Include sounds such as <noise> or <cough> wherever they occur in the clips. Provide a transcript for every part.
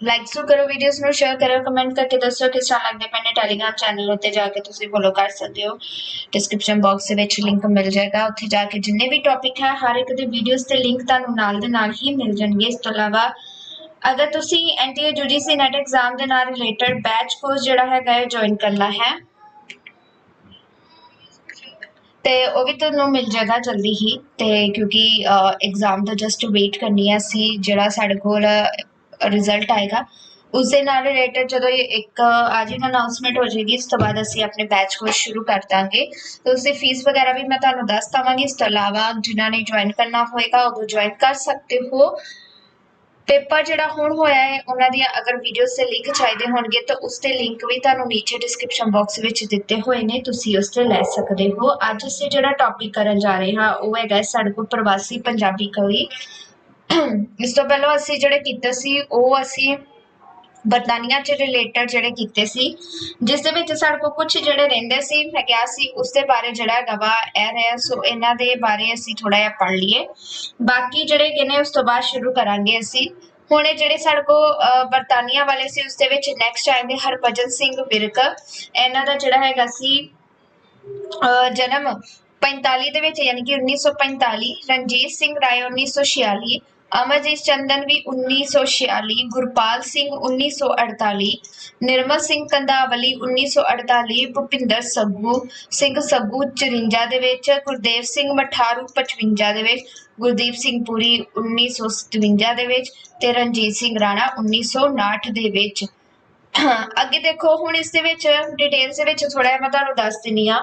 Like ਜ਼ਰੂਰ ਕਰੋ videos ਨੂੰ ਸ਼ੇਅਰ ਕਰੋ ਕਮੈਂਟ ਕਰਕੇ ਦੱਸੋ ਕਿਸ ਤਰ੍ਹਾਂ ਲੱਗਦੇ ਪਏ ਟੈਲੀਗ੍ਰਾਮ ਚੈਨਲ ਉੱਤੇ ਜਾ ਕੇ ਤੁਸੀਂ ਫੋਲੋ ਕਰ ਸਕਦੇ ਹੋ। ਡਿਸਕ੍ਰਿਪਸ਼ਨ ਬਾਕਸ ਦੇ ਵਿੱਚ ਲਿੰਕ ਮਿਲ ਜਾਏਗਾ। ਉੱਥੇ ਜਾ ਕੇ ਜਿੰਨੇ ਵੀ ਟੌਪਿਕ ਹੈ, ਹਰ ਇੱਕ ਦੇ ਵੀਡੀਓਜ਼ ਤੇ ਲਿੰਕ ਤੁਹਾਨੂੰ ਨਾਲ ਦੇ ਨਾਲ ਹੀ ਮਿਲ ਜਾਣਗੇ। ਇਸ ਤੋਂ ਇਲਾਵਾ, ਅਗਰ ਤੁਸੀਂ ਐਨਟੀਏ ਯੂਜੀਸੀ ਨੈਟ ਐਗਜ਼ਾਮ ਦੇ ਨਾਲ ਰਿਲੇਟਡ ਬੈਚ ਕੋਰਸ ਜਿਹੜਾ ਹੈਗਾ ਹੈ ਜੁਆਇਨ ਕਰਨਾ ਹੈ, ਤੇ ਉਹ ਵੀ ਤੁਹਾਨੂੰ ਮਿਲ ਜਾਏਗਾ ਜਲਦੀ ਹੀ। ਤੇ ਕਿਉਂਕਿ ਐਗਜ਼ਾਮ ਦਾ ਜਸਟ ਵੇਟ ਕਰਨੀ ਹੈ ਅਸੀਂ, ਜਿਹੜਾ ਸਾਡੇ ਕੋਲ ਰਿਜ਼ਲਟ ਆਏਗਾ। ਉਸ ਦੇ ਨਾਲ ਰਿਲੇਟਡ ਜਦੋਂ ਇਹ ਇੱਕ, ਅੱਜ ਹੀ ਅਨਾਉਂਸਮੈਂਟ ਹੋ ਜਾਏਗੀ, ਉਸ ਤੋਂ ਬਾਅਦ ਅਸੀਂ ਆਪਣੇ ਬੈਚ ਕੋਰਸ ਸ਼ੁਰੂ ਕਰ ਦਾਂਗੇ। ਤੇ ਉਸ ਦੀ ਫੀਸ ਵਗੈਰਾ ਵੀ ਮੈਂ ਤੁਹਾਨੂੰ ਦੱਸ ਦਵਾਂਗੀ। ਇਸ ਤੋਂ ਇਲਾਵਾ ਜਿਨ੍ਹਾਂ ਨੇ ਜੁਆਇਨ ਕਰਨਾ ਹੋਏਗਾ ਉਹ ਜੁਆਇਨ ਕਰ ਸਕਦੇ ਹੋ। ਪੇਪਰ ਜਿਹੜਾ ਹੁਣ ਹੋਇਆ ਹੈ, ਉਹਨਾਂ ਦੀਆਂ ਅਗਰ ਵੀਡੀਓਜ਼ ਦੇ ਲਿੰਕ ਚਾਹੀਦੇ ਹੋਣਗੇ, ਤਾਂ ਉਸ ਦੇ ਲਿੰਕ ਵੀ ਤੁਹਾਨੂੰ ਨੀਚੇ ਡਿਸਕ੍ਰਿਪਸ਼ਨ ਬਾਕਸ ਵਿੱਚ ਦਿੱਤੇ ਹੋਏ ਨੇ। ਤੁਸੀਂ ਉਸ ਤੇ ਲੈ ਸਕਦੇ ਹੋ। ਅੱਜ ਅਸੀਂ ਜਿਹੜਾ ਟੌਪਿਕ ਕਰਨ ਜਾ ਰਹੇ ਹਾਂ, ਉਹ ਹੈਗਾ ਸਾਡੇ ਕੋਲ ਪ੍ਰਵਾਸੀ ਪੰਜਾਬੀ ਕਵੀ। ਇਸ ਤੋਂ ਪਹਿਲਾਂ ਅਸੀਂ ਜਿਹੜੇ ਕੀਤੇ ਸੀ, ਉਹ ਅਸੀਂ ਬਰਤਾਨੀਆ ਚ ਰਿਲੇਟਡ ਜਿਹੜੇ ਕੀਤੇ ਸੀ, ਜਿਸ ਦੇ ਵਿੱਚ ਸਾਡੇ ਕੋਲ ਕੁਝ ਜਿਹੜੇ ਰਹਿੰਦੇ ਸੀ, ਮੈਂ ਕਿਹਾ ਸੀ ਉਸ ਦੇ ਬਾਰੇ ਜਿਹੜਾ ਗਵਾ ਇਹ ਰਿਹਾ, ਸੋ ਇਹਨਾਂ ਦੇ ਬਾਰੇ ਅਸੀਂ ਥੋੜਾ ਜਿਹਾ ਪੜ ਲਈਏ। ਬਾਕੀ ਜਿਹੜੇ ਕਿਨੇ ਉਸ ਤੋਂ ਬਾਅਦ ਸ਼ੁਰੂ ਕਰਾਂਗੇ ਅਸੀਂ। ਹੁਣ ਇਹ ਜਿਹੜੇ ਸਾਡੇ ਕੋ ਬਰਤਾਨੀਆ ਵਾਲੇ ਸੀ, ਉਸ ਦੇ ਵਿੱਚ ਨੈਕਸਟ ਆਏਗੇ ਹਰਭਜਨ ਸਿੰਘ ਵਿਰਕ। ਇਹਨਾਂ ਦਾ ਜਿਹੜਾ ਹੈਗਾ ਸੀ ਜਨਮ 45 ਦੇ ਵਿੱਚ, ਯਾਨੀ ਕਿ 1945 ਰਣਜੀਤ ਸਿੰਘ ਰਾਏ 1946 ਅਮਰਜੀਤ ਚੰਦਨ ਵੀ 1946 ਗੁਰਪਾਲ ਸਿੰਘ 1948 ਨਿਰਮਲ ਸਿੰਘ ਕੰਦਾਵਲੀ 1948 ਭੁਪਿੰਦਰ ਸੱਗੂ ਸਿੰਘ ਸੱਗੂ 54 ਦੇ ਵਿੱਚ, ਗੁਰਦੇਵ ਸਿੰਘ ਮਠਾਰੂ 55 ਦੇ ਵਿੱਚ, ਗੁਰਦੀਪ ਸਿੰਘ ਪੁਰੀ 1957 ਦੇ ਵਿੱਚ ਤੇ ਰਣਜੀਤ ਸਿੰਘ ਰਾਣਾ 1959 ਦੇ ਵਿੱਚ। ਅੱਗੇ ਦੇਖੋ, ਹੁਣ ਇਸ ਦੇ ਵਿੱਚ ਡਿਟੇਲਸ ਦੇ ਵਿੱਚ ਥੋੜਾ ਜਿਹਾ ਮੈਂ ਤੁਹਾਨੂੰ ਦੱਸ ਦਿੰਨੀ ਆ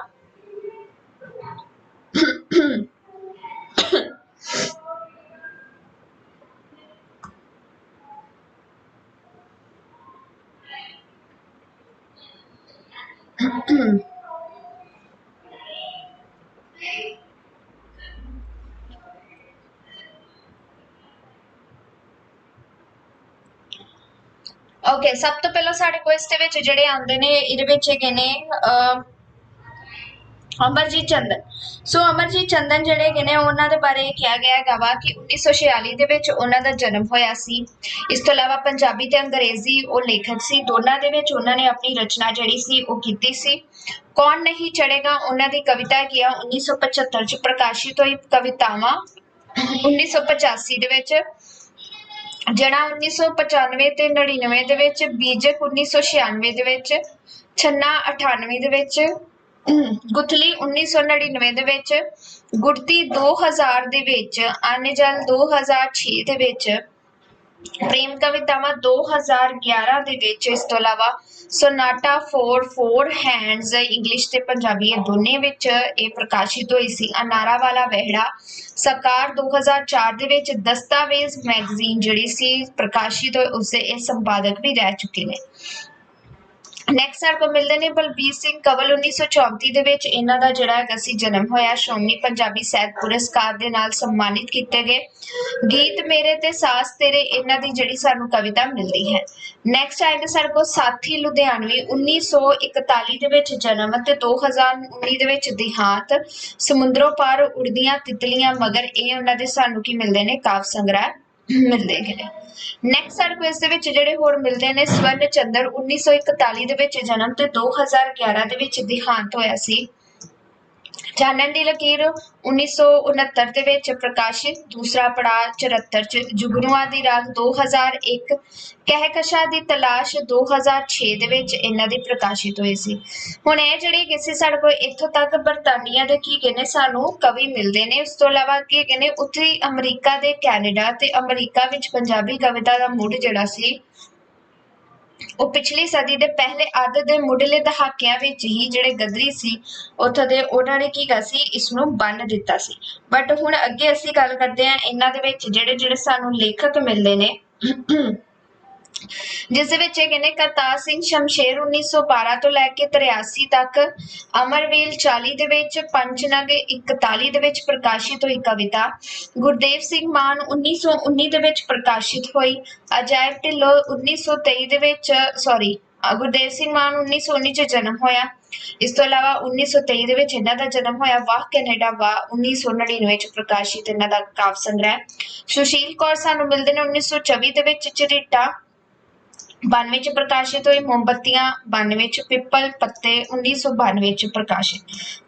ਓਕੇ ਸਭ ਤੋਂ ਪਹਿਲਾਂ ਸਾਡੇ ਕੋਲ ਇਸ ਦੇ ਵਿੱਚ ਜਿਹੜੇ ਆਉਂਦੇ ਨੇ, ਇਹਦੇ ਵਿੱਚ ਹੈਗੇ ਨੇ ਅਮਰਜੀਤ ਚੰਦਨ। ਸੋ ਅਮਰਜੀਤ ਚੰਦਨ ਜਿਹੜੇ ਹੈਗੇ ਨੇ, ਉਹਨਾਂ ਦੇ ਬਾਰੇ ਕਿਹਾ ਗਿਆ ਹੈਗਾ ਵਾ ਕਿ 1946 ਦੇ ਵਿੱਚ ਉਹਨਾਂ ਦਾ ਜਨਮ ਹੋਇਆ ਸੀ। ਇਸ ਤੋਂ ਇਲਾਵਾ ਪੰਜਾਬੀ ਤੇ ਅੰਗਰੇਜ਼ੀ ਉਹ ਲੇਖਕ ਸੀ। ਦੋਨਾਂ ਦੇ ਵਿੱਚ ਉਹਨਾਂ ਨੇ ਆਪਣੀ ਰਚਨਾ ਜਿਹੜੀ ਸੀ, ਉਹ ਕੀਤੀ ਸੀ। ਕੌਣ ਨਹੀਂ ਚੜੇਗਾ ਉਹਨਾਂ ਦੀ ਕਵਿਤਾ ਕੀ ਆ 1975 ਚ ਪ੍ਰਕਾਸ਼ਿਤ ਹੋਈ ਕਵਿਤਾਵਾਂ। 1985 ਦੇ ਵਿੱਚ ਜਿਹੜਾ 1995 ਤੇ 99 ਦੇ ਵਿੱਚ ਬੀਜਕ 1996 ਦੇ ਵਿੱਚ ਛੰਨਾ 98 ਦੇ ਵਿੱਚ ਗੁਥਲੀ 1999 ਦੇ ਵਿੱਚ ਗੁੜਤੀ 2000 ਦੇ ਵਿੱਚ, ਅਨਜਲ 2006 ਦੇ ਵਿੱਚ, ਪ੍ਰੇਮ ਕਵਿਤਾਵਾਂ 2011 ਦੇ ਵਿੱਚ, ਇਸ ਤੋਂ ਇਲਾਵਾ sonata four four hands English ਤੇ ਪੰਜਾਬੀ ਇਹ ਦੋਨੇ ਵਿੱਚ ਇਹ ਪ੍ਰਕਾਸ਼ਿਤ ਹੋਈ ਸੀ। ਅਨਾਰਾ ਵਾਲਾ ਵਹਿੜਾ, ਸਰਕਾਰ 2004 ਦੇ ਵਿੱਚ ਦਸਤਾਵੇਜ਼ ਮੈਗਜ਼ੀਨ ਜਿਹੜੀ ਸੀ, ਪ੍ਰਕਾਸ਼ਿਤ ਹੋਈ ਉਸੇ ਇਹ ਸੰਪਾਦਕ ਵੀ ਰਹਿ ਚੁੱਕੇ ਨੇ। ਨੈਕਸਟ ਸਾਡੇ ਕੋਲ ਮਿਲਦੇ ਨੇ ਬਲਬੀਰ ਸਿੰਘ ਕਵਲ 1934 ਦੇ ਵਿੱਚ। ਇਹਨਾਂ ਦਾ ਜਿਹੜਾ ਹੈਗਾ ਸੀ ਜਨਮ ਹੋਇਆ, ਸ਼੍ਰੋਮਣੀ ਪੰਜਾਬੀ ਸਾਹਿਤ ਪੁਰਸਕਾਰ ਦੇ ਨਾਲ ਸਨਮਾਨਿਤ ਕੀਤੇ ਗਏ। ਗੀਤ ਮੇਰੇ ਤੇ ਸਾਸ ਤੇਰੇ, ਇਹਨਾਂ ਦੀ ਜਿਹੜੀ ਸਾਨੂੰ ਕਵਿਤਾ ਮਿਲਦੀ ਹੈ। ਨੈਕਸਟ ਆਏਗਾ ਸਾਡੇ ਕੋਲ ਸਾਥੀ ਲੁਧਿਆਣਵੀ 1941 ਦੇ ਵਿੱਚ ਜਨਮ ਤੇ 2019 ਦੇ ਵਿੱਚ ਦਿਹਾਂਤ। ਸਮੁੰਦਰੋਂ ਪਾਰ ਉੜਦੀਆਂ ਤਿਤਲੀਆਂ ਮਗਰ ਇਹ ਉਹਨਾਂ ਦੇ ਸਾਨੂੰ ਕੀ ਮਿਲਦੇ ਨੇ? ਕਾਵ ਸੰਗ੍ਰਹਿ। ਮਿਲਦੇ ਨੇ। ਨੈਕਸਟ ਸਾਡੇ ਕੋਲ ਇਸ ਦੇ ਵਿੱਚ ਜਿਹੜੇ ਹੋਰ ਮਿਲਦੇ ਨੇ, ਸਵਰਨ ਚੰਦਰ 1941 ਦੇ ਵਿੱਚ ਜਨਮ ਤੇ 2011 ਦੇ ਵਿੱਚ ਦਿਹਾਂਤ ਹੋਇਆ ਸੀ। ਚਾਨਣ ਦੀ ਲਕੀਰ 1969 ਦੇ ਵਿੱਚ ਪ੍ਰਕਾਸ਼ਿਤ ਦੂਸਰਾ ਪੜਾਅ 74 ਚ ਜੁਗਨੂਆਂ ਦੀ ਰਾਗ 2001 ਕਹਿਕਸ਼ਾ ਦੀ ਤਲਾਸ਼ 2006 ਦੇ ਵਿੱਚ ਇਹਨਾਂ ਦੀ ਪ੍ਰਕਾਸ਼ਿਤ ਹੋਈ ਸੀ। ਹੁਣ ਇਹ ਜਿਹੜੀ ਕਿਸੇ ਸਾਡੇ ਕੋਲ ਇੱਥੋਂ ਤੱਕ ਬਰਤਾਨੀਆ ਦੇ ਕੀ ਕਹਿੰਦੇ ਸਾਨੂੰ ਕਵੀ ਮਿਲਦੇ ਨੇ, ਉਸ ਤੋਂ ਇਲਾਵਾ ਕੀ ਕਹਿੰਦੇ ਉੱਤਰੀ ਅਮਰੀਕਾ ਦੇ ਕੈਨੇਡਾ ਤੇ ਅਮਰੀਕਾ ਵਿੱਚ ਪੰਜਾਬੀ ਕਵਿਤਾ ਦਾ ਮੁੱਢ ਜਿਹੜਾ ਸੀ ਉਹ ਪਿਛਲੀ ਸਦੀ ਦੇ ਪਹਿਲੇ ਅੱਧ ਦੇ ਮੁੱਢਲੇ ਦਹਾਕਿਆਂ ਵਿੱਚ ਹੀ ਜਿਹੜੇ ਗਦਰੀ ਸੀ, ਉੱਥੋਂ ਦੇ ਉਹਨਾਂ ਨੇ ਕੀ ਕੀਤਾ ਸੀ? ਇਸ ਨੂੰ ਬੰਨ ਦਿੱਤਾ ਸੀ। ਬਟ ਹੁਣ ਅੱਗੇ ਅਸੀਂ ਗੱਲ ਕਰਦੇ ਹਾਂ ਇਹਨਾਂ ਦੇ ਵਿੱਚ ਜਿਹੜੇ ਜਿਹੜੇ ਸਾਨੂੰ ਲੇਖਕ ਮਿਲਦੇ ਨੇ ਜਿਸ ਦੇ ਵਿੱਚ ਇਹ ਕਹਿੰਦੇ, ਕਰਤਾਰ ਸਿੰਘ ਸ਼ਮਸ਼ੇਰ 1912 ਤੋਂ ਲੈ ਕੇ 83 ਤੱਕ ਅਮਰਵੀਲ 40 ਦੇ ਵਿੱਚ, ਪੰਚਨਗ 41 ਦੇ ਵਿੱਚ ਪ੍ਰਕਾਸ਼ਿਤ ਹੋਈ ਕਵਿਤਾ। ਗੁਰਦੇਵ ਸਿੰਘ ਮਾਨ 1919 ਦੇ ਵਿੱਚ ਪ੍ਰਕਾਸ਼ਿਤ ਹੋਈ। ਅਜਾਇਬ ਢਿੱਲੋਂ 1923 ਦੇ ਵਿੱਚ ਸੌਰੀ ਗੁਰਦੇਵ ਸਿੰਘ ਮਾਨ 1919 ਚ ਜਨਮ ਹੋਇਆ। ਇਸ ਤੋਂ ਇਲਾਵਾ 1923 ਦੇ ਵਿੱਚ ਇਹਨਾਂ ਦਾ ਜਨਮ ਹੋਇਆ। ਵਾਹ, ਕੈਨੇਡਾ, ਵਾਹ 1999 ਚ ਪ੍ਰਕਾਸ਼ਿਤ ਇਹਨਾਂ ਦਾ ਕਾਵਿ ਸੰਗ੍ਰਹਿ। ਸੁਸ਼ੀਲ ਕੌਰ ਸਾਨੂੰ ਮਿਲਦੇ ਨੇ 1924 ਦੇ ਵਿੱਚ ਝਰੀਟਾ 92 ਚ ਪ੍ਰਕਾਸ਼ਿਤ ਹੋਈ ਮੋਮਬੱਤੀਆਂ 92 ਚ ਪਿੱਪਲ ਪੱਤੇ 1992 ਚ ਪ੍ਰਕਾਸ਼ਿਤ।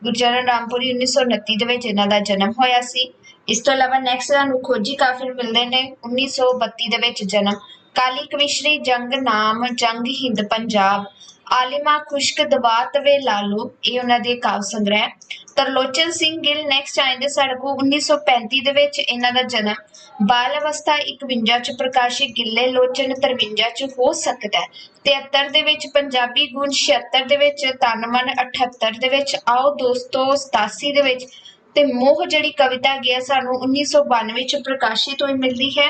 ਗੁਰਚਰਨ ਰਾਮਪੁਰੀ 1929 ਦੇ ਵਿੱਚ ਇਹਨਾਂ ਦਾ ਜਨਮ ਹੋਇਆ ਸੀ। ਇਸ ਤੋਂ ਇਲਾਵਾ ਨੈਕਸਟ ਸਾਨੂੰ ਖੋਜੀ ਕਾਫੀ ਮਿਲਦੇ ਨੇ 1932 ਦੇ ਵਿੱਚ ਜਨਮ। ਕਾਲੀ ਕਵਿਸ਼ਰੀ ਜੰਗ ਨਾਮ ਜੰਗ ਹਿੰਦ ਪੰਜਾਬ। ਆਲਿਮਾ ਖੁਸ਼ਕ ਦਵਾਤ ਵੇ ਲਾਲੂ, ਇਹ ਉਹਨਾਂ ਦੇ ਕਾਵ ਸੰਗ੍ਰਹਿ ਤਰਲੋਚਨ ਸਿੰਘ ਗਿੱਲ ਨੈਕਸਟ ਆਏ ਨੇ ਸਾਡੇ 1935 ਦੇ ਵਿੱਚ ਇਹਨਾਂ ਦਾ ਜਨਮ। ਬਾਲ ਅਵਸਥਾ 51 ਚ ਪ੍ਰਕਾਸ਼ਿਤ ਗਿੱਲੇ ਲੋਚਨ 53 ਚ ਹੋ ਸਕਦਾ ਹੈ। 73 ਦੇ ਵਿੱਚ ਪੰਜਾਬੀ ਗੁਣ 76 ਦੇ ਵਿੱਚ ਤਨਮਨ 78 ਦੇ ਵਿੱਚ ਆਓ ਦੋਸਤੋ 87 ਦੇ ਵਿੱਚ। ਤੇ ਮੋਹ ਜਿਹੜੀ ਕਵਿਤਾ ਹੈਗੀ ਹੈ ਸਾਨੂੰ 1992 ਚ ਪ੍ਰਕਾਸ਼ਿਤ ਹੋਈ ਮਿਲਦੀ ਹੈ।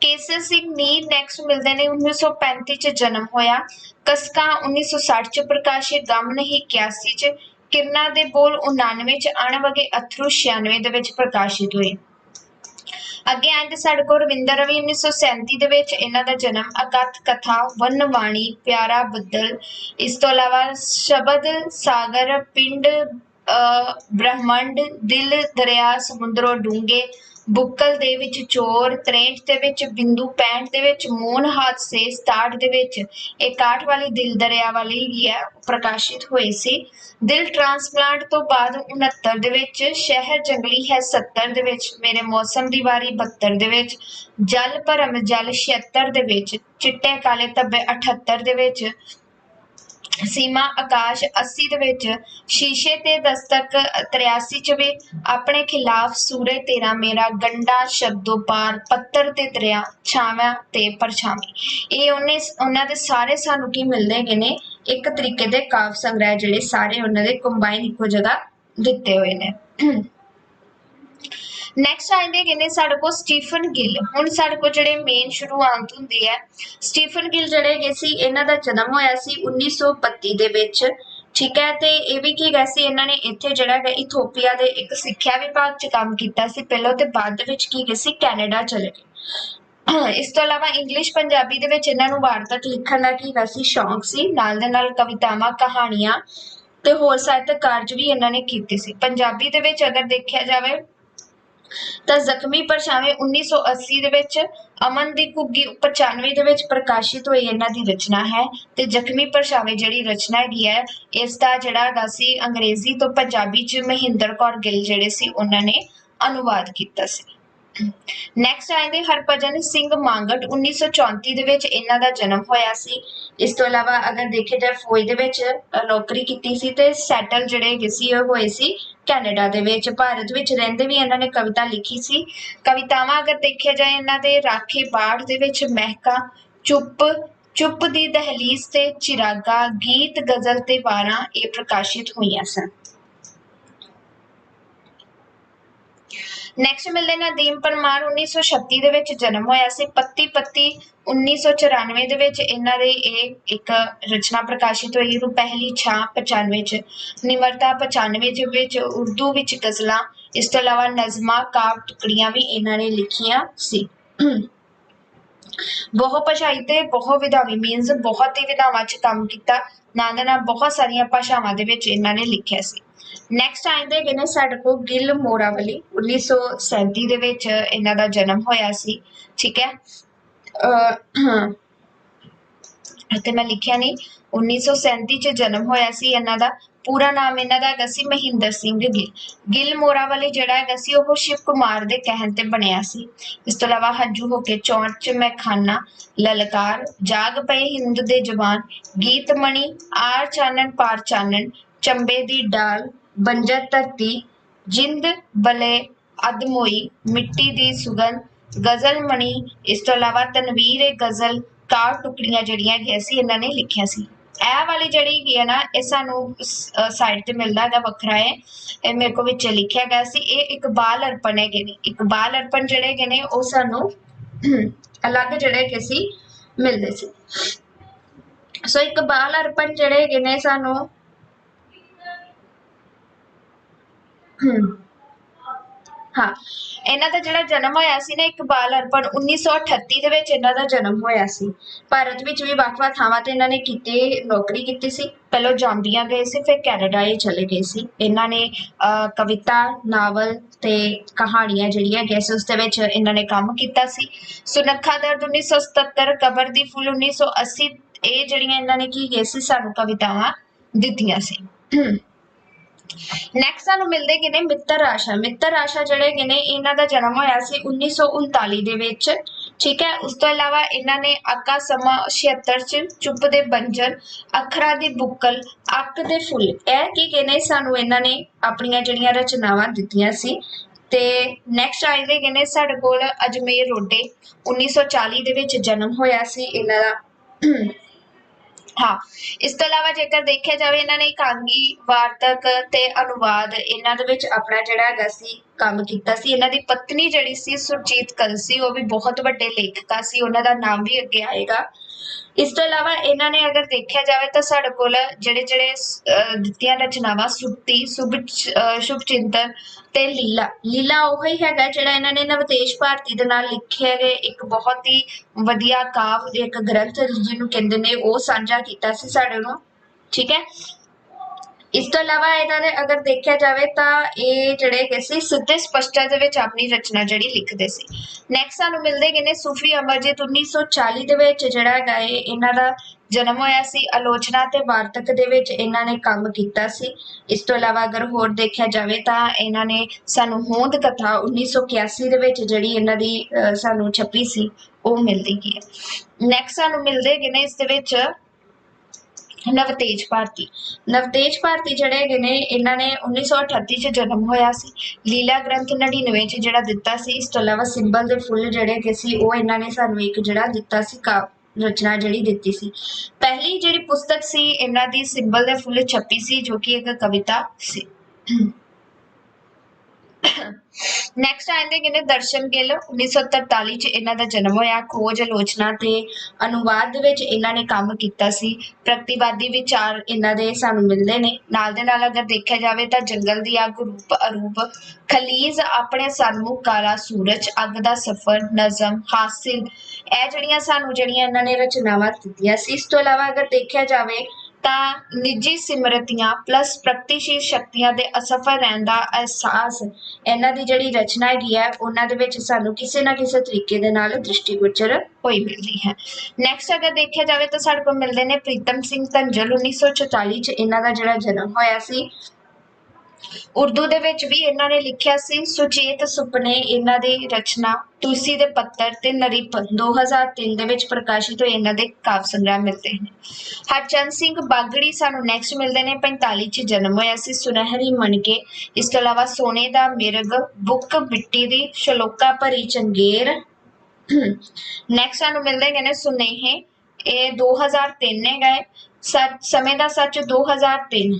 ਕੇਸਰ ਸਿੰਘ ਨੀਰ ਨੈਕਸਟ ਮਿਲਦੇ ਨੇ 1935 ਚ ਜਨਮ ਹੋਇਆ। ਕਸਕਾ 1960 ਚ ਪ੍ਰਕਾਸ਼ਿਤ ਗਮ ਨਹੀਂ 81 ਚ ਕਿਰਨਾ ਦੇ ਬੋਲ 99 ਚ ਅਣਵਗੇ ਅਥਰੂ 96 ਦੇ ਵਿੱਚ ਪ੍ਰਕਾਸ਼ਿਤ ਹੋਏ। ਅੱਗੇ ਆਏ ਤੇ ਸਾਡੇ ਕੋਲ ਰਵਿੰਦਰ ਰਵੀ 1937 ਦੇ ਵਿੱਚ ਇਹਨਾਂ ਦਾ ਜਨਮ ਅਕਥ ਕਥਾ ਵਨਵਾਣੀ ਪਿਆਰਾ ਬੱਦਲ ਇਸ ਤੋਂ ਇਲਾਵਾ ਸ਼ਬਦ ਸਾਗਰ ਪਿੰਡ ਅਹ, ਬ੍ਰਹਮੰਡ ਦਿਲ ਦਰਿਆ ਸਮੁੰਦਰੋਂ ਡੂੰਘੇ ਬੁੱਕਲ ਦੇ ਵਿੱਚ ਚੋਰ 63 ਦੇ ਵਿੱਚ ਬਿੰਦੂ 65 ਦੇ ਵਿੱਚ ਮੋਹਨ, ਹਾਦਸੇ 67 ਦੇ ਵਿੱਚ ਇਹ ਕਾਠ ਵਾਲੀ ਦਿਲ ਦਰਿਆ ਵਾਲੀ ਹੀ ਹੈ, ਪ੍ਰਕਾਸ਼ਿਤ ਹੋਈ ਸੀ। ਦਿਲ ਟ੍ਰਾਂਸਪਲਾਂਟ ਤੋਂ ਬਾਅਦ 69 ਦੇ ਵਿੱਚ, ਸ਼ਹਿਰ ਜੰਗਲੀ ਹੈ 70 ਦੇ ਵਿੱਚ, ਮੇਰੇ ਮੌਸਮ ਦੀ ਵਾਰੀ 72 ਦੇ ਵਿੱਚ, ਜਲ ਭਰਮ ਜਲ 76 ਦੇ ਵਿੱਚ, ਚਿੱਟੇ ਕਾਲੇ ਧੱਬੇ 78 ਦੇ ਵਿੱਚ ਸੀਮਾ ਆਕਾਸ਼ 80 ਦੇ ਵਿੱਚ ਸ਼ੀਸ਼ੇ ਤੇ ਦਸਤਕ 83 ਚ ਵੀ। ਆਪਣੇ ਖਿਲਾਫ ਸੂਰੇ ਤੇਰਾ ਮੇਰਾ ਗੰਡਾ ਸ਼ਬਦੋ ਪਾਰ ਪੱਤਰ ਤੇ ਦਰਿਆ ਛਾਵਾਂ ਤੇ ਪਰਛਾਵੀਂ। ਇਹ ਉਹਨੇ ਉਹਨਾਂ ਦੇ ਸਾਰੇ ਸਾਨੂੰ ਕੀ ਮਿਲਦੇ ਹੈਗੇ ਨੇ? ਇੱਕ ਤਰੀਕੇ ਦੇ ਕਾਵ ਸੰਗ੍ਰਹਿ ਜਿਹੜੇ ਸਾਰੇ ਉਹਨਾਂ ਦੇ ਕੰਬਾਈਨ ਇੱਕੋ ਜਗ੍ਹਾ ਦਿੱਤੇ ਹੋਏ ਨੇ। ਨੈਕਸਟ ਆਉਂਦੇ ਹੈਗੇ ਨੇ ਸਾਡੇ ਕੋਲ ਸਟੀਫਨ ਗਿੱਲ ਹੁਣ ਸਾਡੇ ਕੋਲ ਜਿਹੜੇ ਮੇਨ ਸ਼ੁਰੂਆਤ ਹੁੰਦੀ ਹੈ ਸਟੀਫਨ ਗਿੱਲ ਜਿਹੜੇ ਹੈਗੇ ਸੀ, ਇਹਨਾਂ ਦਾ ਜਨਮ ਹੋਇਆ ਸੀ 1932 ਦੇ ਵਿੱਚ, ਠੀਕ ਹੈ? ਤੇ ਇਹ ਵੀ ਕੀ ਗਏ ਸੀ, ਇਹਨਾਂ ਨੇ ਇੱਥੇ ਜਿਹੜਾ ਹੈ ਇਥੋਪੀਆ ਦੇ ਇੱਕ ਸਿੱਖਿਆ ਵਿਭਾਗ 'ਚ ਕੰਮ ਕੀਤਾ ਸੀ ਪਹਿਲਾਂ ਤੇ ਬਾਅਦ ਵਿੱਚ ਕੀ ਗਏ ਸੀ ਕੈਨੇਡਾ ਚਲੇ ਗਏ। ਇਸ ਤੋਂ ਇਲਾਵਾ ਇੰਗਲਿਸ਼ ਪੰਜਾਬੀ ਦੇ ਵਿੱਚ ਇਹਨਾਂ ਨੂੰ ਵਾਰਤਕ ਲਿਖਣ ਦਾ ਕੀ ਗਾ ਸ਼ੌਂਕ ਸੀ, ਨਾਲ ਦੇ ਨਾਲ ਕਵਿਤਾਵਾਂ, ਕਹਾਣੀਆਂ ਤੇ ਹੋਰ ਸਾਹਿਤਕ ਕਾਰਜ ਵੀ ਇਹਨਾਂ ਨੇ ਕੀਤੇ ਸੀ। ਪੰਜਾਬੀ ਦੇ ਵਿੱਚ ਅਗਰ ਦੇਖਿਆ ਜਾਵੇ ਤਾਂ ਜ਼ਖਮੀ ਪਰਛਾਵੇਂ 1980 ਦੇ ਵਿੱਚ ਅਮਨ ਦੀ ਘੁੱਗੀ 95 ਦੇ ਵਿੱਚ ਪ੍ਰਕਾਸ਼ਿਤ ਹੋਈ ਇਹਨਾਂ ਦੀ ਰਚਨਾ ਹੈ ਤੇ ਜ਼ਖਮੀ ਪਰਛਾਵੇਂ ਜਿਹੜੀ ਰਚਨਾ ਹੈਗੀ ਹੈ, ਇਸ ਦਾ ਜਿਹੜਾ ਹੈਗਾ ਸੀ ਅੰਗਰੇਜ਼ੀ ਤੋਂ ਪੰਜਾਬੀ ਚ ਮਹਿੰਦਰ ਕੌਰ ਗਿੱਲ ਜਿਹੜੇ ਸੀ, ਉਹਨਾਂ ਨੇ ਅਨੁਵਾਦ ਕੀਤਾ ਸੀ। ਨੈਕਸਟ ਆਏ ਨੇ ਹਰਭਜਨ ਸਿੰਘ ਮੰਗਟ 1934 ਦੇ ਵਿੱਚ ਇਹਨਾਂ ਦਾ ਜਨਮ ਹੋਇਆ ਸੀ। ਇਸ ਤੋਂ ਇਲਾਵਾ ਅਗਰ ਦੇਖਿਆ ਜਾਏ, ਫੌਜ ਦੇ ਵਿੱਚ ਨੌਕਰੀ ਕੀਤੀ ਸੀ ਤੇ ਸੈਟਲ ਜਿਹੜੇ ਹੈਗੇ ਸੀ, ਉਹ ਹੋਏ ਸੀ ਕੈਨੇਡਾ ਦੇ ਵਿੱਚ, ਭਾਰਤ ਵਿੱਚ ਰਹਿੰਦੇ ਵੀ ਇਹਨਾਂ ਨੇ ਕਵਿਤਾ ਲਿਖੀ ਸੀ। ਕਵਿਤਾਵਾਂ ਅਗਰ ਦੇਖਿਆ ਜਾਏ ਇਹਨਾਂ ਦੇ ਰਾਖੇ ਬਾੜ ਦੇ ਵਿੱਚ ਮਹਿਕਾ, ਚੁੱਪ ਚੁੱਪ ਦੀ ਦਹਲੀਜ਼ ਤੇ ਚਿਰਾਗਾ, ਗੀਤ, ਗਜ਼ਲ ਤੇ ਵਾਰਾਂ ਇਹ ਪ੍ਰਕਾਸ਼ਿਤ ਹੋਈਆਂ ਸਨ। ਨੈਕਸਟ ਮਿਲਦੇ ਨੇ ਨਦੀਮ ਪਰਮਾਰ 1936 ਦੇ ਵਿੱਚ ਜਨਮ ਹੋਇਆ ਸੀ, ਪੱਤੀ ਪੱਤੀ 1994 ਦੇ ਵਿੱਚ ਇਹਨਾਂ ਦੀ ਇਹ ਇੱਕ ਰਚਨਾ ਪ੍ਰਕਾਸ਼ਿਤ ਹੋਈ ਉਹ ਪਹਿਲੀ ਛਾਂ 95 ਚ, ਨਿਮਰਤਾ 95 ਦੇ ਵਿੱਚ ਉਰਦੂ ਵਿੱਚ ਗਜ਼ਲਾਂ, ਇਸ ਤੋਂ ਇਲਾਵਾ ਨਜ਼ਮਾਂ, ਕਾਵ ਟੁਕੜੀਆਂ ਵੀ ਇਹਨਾਂ ਨੇ ਲਿਖੀਆਂ ਸੀ। ਬਹੁ ਭਾਸ਼ਾਈ ਤੇ ਬਹੁ ਵਿਧਾਵੀ ਮੀਨਸ ਬਹੁਤ ਹੀ ਵਿਧਾਵਾਂ 'ਚ ਕੰਮ ਕੀਤਾ, ਨਾਲ ਦੇ ਨਾਲ ਬਹੁਤ ਸਾਰੀਆਂ ਭਾਸ਼ਾਵਾਂ ਦੇ ਵਿੱਚ ਇਹਨਾਂ ਨੇ ਲਿਖਿਆ ਸੀ। ਨੈਕਸਟ ਆਉਂਦੇ ਹੈਗੇ ਨੇ ਸਾਡੇ ਕੋਲ ਗਿੱਲ ਮੋਰਾਵਲੀ 1937 ਦੇ ਵਿੱਚ ਇਹਨਾਂ ਦਾ ਜਨਮ ਹੋਇਆ ਸੀ, ਠੀਕ ਹੈ? ਅਹ ਅਤੇ ਮੈਂ ਲਿਖਿਆ ਨਹੀਂ 1937 ਚ ਜਨਮ ਹੋਇਆ ਸੀ ਇਹਨਾਂ ਦਾ, ਪੂਰਾ ਨਾਮ ਇਹਨਾਂ ਦਾ ਹੈਗਾ ਸੀ ਮਹਿੰਦਰ ਸਿੰਘ ਗਿੱਲ। ਗਿੱਲ ਮੋਰਾਵਲੀ ਜਿਹੜਾ ਹੈਗਾ ਸੀ, ਉਹ ਸ਼ਿਵ ਕੁਮਾਰ ਦੇ ਕਹਿਣ ਤੇ ਬਣਿਆ ਸੀ। ਇਸ ਤੋਂ ਇਲਾਵਾ ਹੰਝੂ ਹੋ ਕੇ ਚੌਂਚ ਚ ਮੈਂ ਖਾਨਾ, ਲਲਕਾਰ, ਜਾਗ ਪਏ ਹਿੰਦ ਦੇ ਜਵਾਨ, ਗੀਤ ਮਣੀ, ਆਰ ਚਾਨਣ ਪਾਰ ਚਾਨਣ, ਚੰਬੇ ਦੀ ਡਾਲ ਬੰਜਰ ਧਰਤੀ, ਜਿੰਦ ਬਲੇ ਅਦਮੋਈ ਮਿੱਟੀ ਦੀ ਸੁਗੰਧ, ਗਜ਼ਲ ਮਣੀ, ਇਸ ਤੋਂ ਇਲਾਵਾ ਤਨਵੀਰ ਏ ਗਜ਼ਲ ਕਾਰ ਟੁਕੜੀਆਂ ਜਿਹੜੀਆਂ ਹੈਗੀਆਂ ਸੀ, ਇਹਨਾਂ ਨੇ ਲਿਖਿਆ ਸੀ। ਇਹ ਵਾਲੀ ਜਿਹੜੀ ਹੈਗੀ ਹੈ ਨਾ, ਇਹ ਸਾਨੂੰ ਸਾਈਡ ਤੇ ਮਿਲਦਾ ਹੈਗਾ, ਵੱਖਰਾ ਹੈ ਇਹ ਮੇਰੇ ਕੋ ਵਿੱਚ ਲਿਖਿਆ ਗਿਆ ਸੀ, ਇਹ ਇਕਬਾਲ ਅਰਪਣ ਹੈਗੇ ਨੇ। ਇਕਬਾਲ ਅਰਪਣ ਜਿਹੜੇ ਹੈਗੇ ਨੇ, ਉਹ ਸਾਨੂੰ ਅਲੱਗ ਜਿਹੜੇ ਹੈਗੇ ਸੀ, ਮਿਲਦੇ ਸੀ। ਸੋ ਇਕਬਾਲ ਅਰਪਣ ਜਿਹੜੇ ਹੈਗੇ ਨੇ ਸਾਨੂੰ ਹਾਂ। ਇਹਨਾਂ ਦਾ ਜਿਹੜਾ ਜਨਮ ਹੋਇਆ ਸੀ ਨਾ ਇਕਬਾਲ ਅਰਪਣ 1938 ਦੇ ਵਿੱਚ ਇਹਨਾਂ ਦਾ ਜਨਮ ਹੋਇਆ ਸੀ। ਭਾਰਤ ਵਿੱਚ ਵੀ ਵੱਖ-ਵੱਖ ਥਾਵਾਂ ਤੇ ਇਹਨਾਂ ਨੇ ਕੀਤੀ ਨੌਕਰੀ ਕੀਤੀ ਸੀ। ਪਹਿਲਾਂ ਜਾਂਬੀਆ ਗਏ ਸੀ ਫਿਰ ਕੈਨੇਡਾ ਹੀ ਚਲੇ ਗਏ ਸੀ। ਇਹਨਾਂ ਨੇ ਅਹ, ਕਵਿਤਾ ਨਾਵਲ ਤੇ ਕਹਾਣੀਆਂ ਜਿਹੜੀਆਂ ਹੈਗੀਆਂ ਸੀ ਉਸ ਦੇ ਵਿੱਚ ਇਹਨਾਂ ਨੇ ਕੰਮ ਕੀਤਾ ਸੀ। ਸੁਨੱਖਾ ਦਰਦ 1977 ਕਬਰ ਦੀ ਫੁੱਲ 1980 ਇਹ ਜਿਹੜੀਆਂ ਇਹਨਾਂ ਨੇ ਕੀ ਗਏ ਸੀ ਸਾਨੂੰ ਕਵਿਤਾਵਾਂ ਦਿੱਤੀਆਂ ਸੀ। ਨੈਕਸਟ ਸਾਨੂੰ ਮਿਲਦੇ ਕਿ ਨੇ ਮਿੱਤਰ ਆਸ਼ਾ ਮਿੱਤਰ ਆਸ਼ਾ ਜਿਹੜੇ ਕਿ ਨੇ ਇਹਨਾਂ ਦਾ ਜਨਮ ਹੋਇਆ ਸੀ 1939 ਦੇ ਵਿੱਚ। ਠੀਕ ਹੈ? ਉਸ ਤੋਂ ਇਲਾਵਾ ਇਹਨਾਂ ਨੇ ਆਕਾ ਸਮਾ 76 ਚ, ਚੁੱਪ ਦੇ ਬੰਜਰ, ਅੱਖਰਾਂ ਦੀ ਬੁੱਕਲ, ਅੱਕ ਦੇ ਫੁੱਲ, ਇਹ ਕੀ ਕਹਿੰਦੇ ਸਾਨੂੰ ਇਹਨਾਂ ਨੇ ਆਪਣੀਆਂ ਜਿਹੜੀਆਂ ਰਚਨਾਵਾਂ ਦਿੱਤੀਆਂ ਸੀ। ਤੇ ਨੈਕਸਟ ਆਏਗੇ ਕਿ ਨੇ ਸਾਡੇ ਕੋਲ ਅਜਮੇਰ ਰੋਡੇ 1940 ਦੇ ਵਿੱਚ ਜਨਮ ਹੋਇਆ ਸੀ। ਇਹਨਾਂ ਦਾ ਹਾਂ, ਇਸ ਤੋਂ ਇਲਾਵਾ ਜੇਕਰ ਦੇਖਿਆ ਜਾਵੇ, ਇਹਨਾਂ ਨੇ ਕਾਂਗੀ, ਵਾਰਤਕ ਤੇ ਅਨੁਵਾਦ, ਇਹਨਾਂ ਦੇ ਵਿੱਚ ਆਪਣਾ ਜਿਹੜਾ ਹੈਗਾ ਸੀ, ਕੰਮ ਕੀਤਾ ਸੀ। ਇਹਨਾਂ ਦੀ ਪਤਨੀ ਜਿਹੜੀ ਸੀ, ਸੁਰਜੀਤ ਕਲਸੀ ਉਹ ਵੀ ਬਹੁਤ ਵੱਡੇ ਲੇਖਕਾ ਸੀ। ਉਹਨਾਂ ਦਾ ਨਾਮ ਵੀ ਅੱਗੇ ਆਏਗਾ। ਇਸ ਤੋਂ ਇਲਾਵਾ ਇਹਨਾਂ ਨੇ ਅਗਰ ਦੇਖਿਆ ਜਾਵੇ ਤਾਂ ਸਾਡੇ ਕੋਲ ਜਿਹੜੇ ਜਿਹੜੇ ਦਿੱਤੀਆਂ ਰਚਨਾਵਾਂ ਸੁਪਤੀ, ਸੁਭ ਸ਼ੁਭ ਚਿੰਤਨ ਤੇ ਲੀਲਾ। ਲੀਲਾ ਉਹ ਹੀ ਹੈਗਾ ਜਿਹੜਾ ਇਹਨਾਂ ਨੇ ਨਵਤੇਜ ਭਾਰਤੀ ਦੇ ਨਾਲ ਲਿਖਿਆ ਗਏ ਇੱਕ ਬਹੁਤ ਹੀ ਵਧੀਆ ਕਾਵ, ਇੱਕ ਗ੍ਰੰਥ ਜਿਹਨੂੰ ਕਹਿੰਦੇ ਨੇ ਉਹ ਸਾਂਝਾ ਕੀਤਾ ਸੀ ਸਾਡੇ ਨੂੰ। ਠੀਕ ਹੈ? ਇਸ ਤੋਂ ਇਲਾਵਾ ਇਹਨਾਂ ਨੇ ਅਗਰ ਦੇਖਿਆ ਜਾਵੇ ਤਾਂ ਇਹ ਜਿਹੜੇ ਹੈਗੇ ਸੀ ਸਿੱਧੇ ਸਪਸ਼ਟਤਾ ਦੇ ਵਿੱਚ ਆਪਣੀ ਰਚਨਾ ਜਿਹੜੀ ਲਿਖਦੇ ਸੀ। ਨੈਕਸਟ ਸਾਨੂੰ ਮਿਲਦੇ ਕਿ ਨੇ ਸੂਫੀ ਅਮਰਜੀਤ 1940 ਦੇ ਵਿੱਚ ਜਿਹੜਾ ਹੈਗਾ ਇਹਨਾਂ ਦਾ ਜਨਮ ਹੋਇਆ ਸੀ। ਆਲੋਚਨਾ ਤੇ ਵਾਰਤਕ ਦੇ ਵਿੱਚ ਇਹਨਾਂ ਨੇ ਕੰਮ ਕੀਤਾ ਸੀ। ਇਸ ਤੋਂ ਇਲਾਵਾ ਅਗਰ ਹੋਰ ਦੇਖਿਆ ਜਾਵੇ ਤਾਂ ਇਹਨਾਂ ਨੇ ਸਾਨੂੰ ਹੋਂਦ ਕਥਾ 1981 ਦੇ ਵਿੱਚ ਜਿਹੜੀ ਇਹਨਾਂ ਦੀ ਅਹ, ਸਾਨੂੰ ਛਪੀ ਸੀ ਉਹ ਮਿਲਦੀ ਹੈ। ਨੈਕਸਟ ਸਾਨੂੰ ਮਿਲਦੇ ਕਿ ਨੇ ਇਸ ਦੇ ਵਿੱਚ ਨਵਤੇਜ ਭਾਰਤੀ। ਨਵਤੇਜ ਭਾਰਤੀ ਜਿਹੜੇ ਹੈਗੇ ਨੇ, ਇਹਨਾਂ ਨੇ 1938 ਚ ਜਨਮ ਹੋਇਆ ਸੀ। ਲੀਲਾ ਗ੍ਰੰਥ 99 ਚ ਜਿਹੜਾ ਦਿੱਤਾ ਸੀ, ਇਸ ਤੋਂ ਇਲਾਵਾ ਸਿੰਬਲ ਦੇ ਫੁੱਲ ਜਿਹੜੇ ਹੈਗੇ ਸੀ, ਉਹ ਇਹਨਾਂ ਨੇ ਸਾਨੂੰ ਇੱਕ ਜਿਹੜਾ ਦਿੱਤਾ ਸੀ, ਕਾ ਰਚਨਾ ਜਿਹੜੀ ਦਿੱਤੀ ਸੀ। ਪਹਿਲੀ ਜਿਹੜੀ ਪੁਸਤਕ ਸੀ, ਇਹਨਾਂ ਦੀ ਸਿੰਬਲ ਦੇ ਫੁੱਲ ਛਪੀ ਸੀ, ਜੋ ਕਿ ਇੱਕ ਕਵਿਤਾ ਸੀ। ਨੈਕਸਟ ਆਉਂਦੇ ਕਿ ਦਰਸ਼ਨ ਗਿੱਲ 1943 ਚ ਇਹਨਾਂ ਦਾ ਜਨਮ ਹੋਇਆ। ਖੋਜ ਆਲੋਚਨਾ ਤੇ ਅਨੁਵਾਦ ਦੇ ਵਿੱਚ ਇਹਨਾਂ ਨੇ ਕੰਮ ਕੀਤਾ ਸੀ। ਪ੍ਰਗਤੀਵਾਦੀ ਵਿਚਾਰ ਇਹਨਾਂ ਦੇ ਸਾਨੂੰ ਮਿਲਦੇ ਨੇ। ਨਾਲ ਦੇ ਨਾਲ ਅਗਰ ਦੇਖਿਆ ਜਾਵੇ ਤਾਂ ਜੰਗਲ ਦੀ ਅੱਗ ਰੂਪ ਅਰੂਪ ਖਲੀਜ਼ ਆਪਣੇ ਸਨਮੁਖ ਕਾਲਾ ਸੂਰਜ, ਅੱਗ ਦਾ ਸਫਰ, ਨਜ਼ਮ, ਹਾਸਿਲ, ਇਹ ਜਿਹੜੀਆਂ ਸਾਨੂੰ ਜਿਹੜੀਆਂ ਇਹਨਾਂ ਨੇ ਰਚਨਾਵਾਂ ਦਿੱਤੀਆਂ ਸੀ। ਇਸ ਤੋਂ ਇਲਾਵਾ ਅਗਰ ਦੇਖਿਆ ਜਾਵੇ ਤਾਂ ਨਿੱਜੀ ਸਿਮਰਤੀਆਂ ਪਲੱਸ ਪ੍ਰਗਤੀਸ਼ੀਲ ਸ਼ਕਤੀਆਂ ਦੇ ਅਸਫਲ ਰਹਿਣ ਦਾ ਅਹਿਸਾਸ ਇਹਨਾਂ ਦੀ ਜਿਹੜੀ ਰਚਨਾ ਹੈਗੀ ਹੈ, ਉਹਨਾਂ ਦੇ ਵਿੱਚ ਸਾਨੂੰ ਕਿਸੇ ਨਾ ਕਿਸੇ ਤਰੀਕੇ ਦੇ ਨਾਲ ਦ੍ਰਿਸ਼ਟੀਗੋਚਰ ਹੋਈ ਮਿਲਦੀ ਹੈ। ਨੈਕਸਟ ਅਗਰ ਦੇਖਿਆ ਜਾਵੇ ਤਾਂ ਸਾਡੇ ਕੋਲ ਮਿਲਦੇ ਨੇ ਪ੍ਰੀਤਮ ਸਿੰਘ ਧੰਜਲ 1944 ਚ ਇਹਨਾਂ ਦਾ ਜਿਹੜਾ ਜਨਮ ਹੋਇਆ ਸੀ। ਉਰਦੂ ਦੇ ਵਿੱਚ ਵੀ ਇਹਨਾਂ ਨੇ ਲਿਖਿਆ ਸੀ, ਸੁਚੇਤ ਸੁਪਨੇ ਇਹਨਾਂ ਦੀ ਰਚਨਾ, ਤੁਲਸੀ ਦੇ ਪੱਤਰ ਤੇ ਨਰਿਪ 2003 ਦੇ ਵਿੱਚ ਪ੍ਰਕਾਸ਼ਿਤ ਹੋਏ ਇਹਨਾਂ ਦੇ ਕਾਵ ਸੰਗ੍ਰਹਿ ਮਿਲਦੇ ਨੇ। ਹਰਚੰਦ ਸਿੰਘ ਬਾਗੜੀ ਸਾਨੂੰ ਨੈਕਸਟ ਮਿਲਦੇ ਨੇ 45 ਚ ਜਨਮ ਹੋਇਆ ਸੀ, ਸੁਨਹਿਰੀ ਮਣਕੇ। ਇਸ ਤੋਂ ਇਲਾਵਾ ਸੋਨੇ ਦਾ ਮਿਰਗ, ਬੁੱਕ ਮਿੱਟੀ ਦੀ ਸ਼ਲੋਕਾ ਭਰੀ ਚੰਗੇਰ। ਨੈਕਸਟ ਸਾਨੂੰ ਮਿਲਦੇ ਨੇ ਸੁਨੇਹੇ। ਇਹ 2003 ਨੇ ਗਏ ਸੱਚ ਸਮੇਂ ਦਾ ਸੱਚ 2003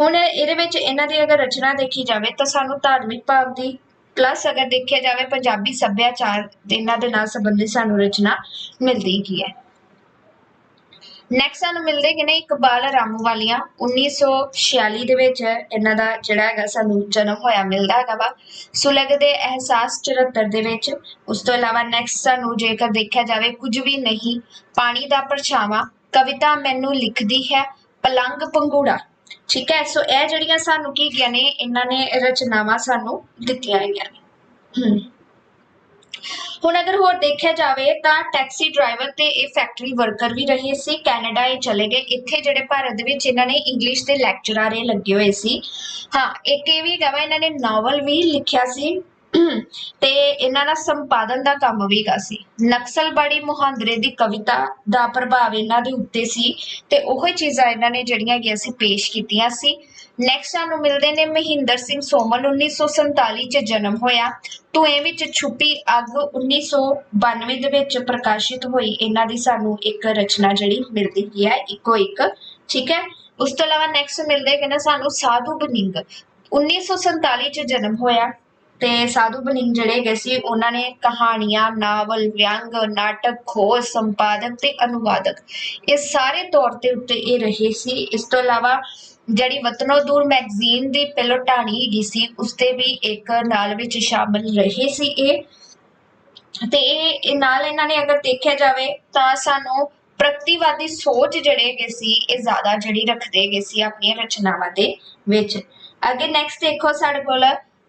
ਹੁਣ ਇਹਦੇ ਵਿੱਚ ਇਹਨਾਂ ਦੀ ਅਗਰ ਰਚਨਾ ਦੇਖੀ ਜਾਵੇ ਤਾਂ ਸਾਨੂੰ ਧਾਰਮਿਕ ਭਾਵ ਦੀ ਪਲੱਸ ਅਗਰ ਦੇਖਿਆ ਜਾਵੇ ਪੰਜਾਬੀ ਸੱਭਿਆਚਾਰ ਇਹਨਾਂ ਦੇ ਨਾਲ ਸੰਬੰਧਿਤ ਸਾਨੂੰ ਰਚਨਾ ਮਿਲਦੀ ਹੀ ਹੈ। ਨੈਕਸਟ ਸਾਨੂੰ ਮਿਲਦੇ ਕਿ ਨੇ ਇਕਬਾਲ ਰਾਮੂਵਾਲੀਆ 1946 ਦੇ ਵਿੱਚ ਇਹਨਾਂ ਦਾ ਜਿਹੜਾ ਹੈਗਾ ਸਾਨੂੰ ਜਨਮ ਹੋਇਆ, ਮਿਲਦਾ ਹੈਗਾ ਵਾ। ਸੁਲਗ ਦੇ ਅਹਿਸਾਸ 74 ਦੇ ਵਿੱਚ ਉਸ ਤੋਂ ਇਲਾਵਾ ਨੈਕਸਟ ਸਾਨੂੰ ਜੇਕਰ ਦੇਖਿਆ ਜਾਵੇ ਕੁਝ ਵੀ ਨਹੀਂ, ਪਾਣੀ ਦਾ ਪਰਛਾਵਾਂ, ਕਵਿਤਾ ਮੈਨੂੰ ਲਿਖਦੀ ਹੈ, ਪਲੰਗ ਪੰਗੂੜਾ। ਠੀਕ ਹੈ? ਸੋ ਇਹ ਜਿਹੜੀਆਂ ਸਾਨੂੰ ਕੀ ਗਿਆ ਨੇ, ਇਹਨਾਂ ਨੇ ਰਚਨਾਵਾਂ ਸਾਨੂੰ ਦਿੱਤੀਆਂ ਹੈਗੀਆਂ ਨੇ। ਹਮ। ਹੁਣ ਅਗਰ ਹੋਰ ਦੇਖਿਆ ਜਾਵੇ, ਤਾਂ ਟੈਕਸੀ ਡਰਾਈਵਰ ਤੇ ਇਹ ਫੈਕਟਰੀ ਵਰਕਰ ਵੀ ਰਹੇ ਸੀ। ਕੈਨੇਡਾ ਇਹ ਚਲੇ ਗਏ। ਇੱਥੇ ਜਿਹੜੇ ਭਾਰਤ ਦੇ ਵਿੱਚ ਇਹਨਾਂ ਨੇ ਇੰਗਲਿਸ਼ ਦੇ ਲੈਕਚਰਾਰ ਇਹ ਲੱਗੇ ਹੋਏ ਸੀ। ਹਾਂ, ਇੱਕ ਇਹ ਵੀ ਹੈਗਾ ਵਾ, ਇਹਨਾਂ ਨੇ ਨਾਵਲ ਵੀ ਲਿਖਿਆ ਸੀ। ਤੇ ਇਹਨਾਂ ਦਾ ਸੰਪਾਦਨ ਦਾ ਕੰਮ ਵੀ ਗਾ ਸੀ। ਨਕਸਲਬਾੜੀ ਮੁਹਾਂਦਰੇ ਦੀ ਕਵਿਤਾ ਦਾ ਪ੍ਰਭਾਵ ਇਹਨਾਂ ਦੇ ਉੱਤੇ ਸੀ ਤੇ ਉਹ ਚੀਜ਼ਾਂ ਇਹਨਾਂ ਨੇ ਜਿਹੜੀਆਂ ਹੈਗੀਆਂ ਸੀ ਪੇਸ਼ ਕੀਤੀਆਂ ਸੀ। ਨੈਕਸਟ ਸਾਨੂੰ ਮਿਲਦੇ ਨੇ ਮਹਿੰਦਰ ਸਿੰਘ ਸੋਮਲ 1947 ਚ ਜਨਮ ਹੋਇਆ। ਧੂਏ ਵਿੱਚ ਛੁਪੀ ਅੱਗ 1992 ਦੇ ਵਿੱਚ ਪ੍ਰਕਾਸ਼ਿਤ ਹੋਈ। ਇਹਨਾਂ ਦੀ ਸਾਨੂੰ ਇੱਕ ਰਚਨਾ ਜਿਹੜੀ ਮਿਲਦੀ ਹੈ ਇੱਕੋ ਇੱਕ, ਠੀਕ ਹੈ? ਉਸ ਤੋਂ ਇਲਾਵਾ ਨੈਕਸਟ ਮਿਲਦੇ ਕਿ ਨਾ ਸਾਨੂੰ ਸਾਧੂ ਬਨਿੰਗ। 1947 ਚ ਜਨਮ ਹੋਇਆ। ਤੇ ਸਾਧੂ ਬਲਿੰਗ ਜਿਹੜੇ ਹੈਗੇ ਸੀ, ਉਹਨਾਂ ਨੇ ਕਹਾਣੀਆਂ, ਨਾਵਲ, ਵਿਅੰਗ, ਨਾਟਕ, ਖੋਜ, ਸੰਪਾਦਕ ਤੇ ਅਨੁਵਾਦਕ ਇਹ ਸਾਰੇ ਤੌਰ ਤੇ ਉੱਤੇ ਇਹ ਰਹੇ ਸੀ। ਇਸ ਤੋਂ ਇਲਾਵਾ ਜਿਹੜੀ ਵਤਨੋ ਦੂਰ ਮੈਗਜ਼ੀਨ ਦੀ ਪਹਿਲੋਂ ਢਾਣੀ ਹੈਗੀ ਸੀ, ਉਸ ਤੇ ਵੀ ਇੱਕ ਨਾਲ ਵਿੱਚ ਸ਼ਾਮਲ ਰਹੇ ਸੀ ਇਹ। ਤੇ ਇਹ ਨਾਲ ਇਹਨਾਂ ਨੇ ਅਗਰ ਦੇਖਿਆ ਜਾਵੇ ਤਾਂ ਸਾਨੂੰ ਪ੍ਰਗਤੀਵਾਦੀ ਸੋਚ ਜਿਹੜੇ ਹੈਗੇ ਸੀ, ਇਹ ਜ਼ਿਆਦਾ ਜਿਹੜੀ ਰੱਖਦੇ ਹੈਗੇ ਸੀ ਆਪਣੀਆਂ ਰਚਨਾਵਾਂ ਦੇ ਵਿੱਚ। ਅੱਗੇ ਨੈਕਸਟ ਦੇਖੋ ਸਾਡੇ ਕੋਲ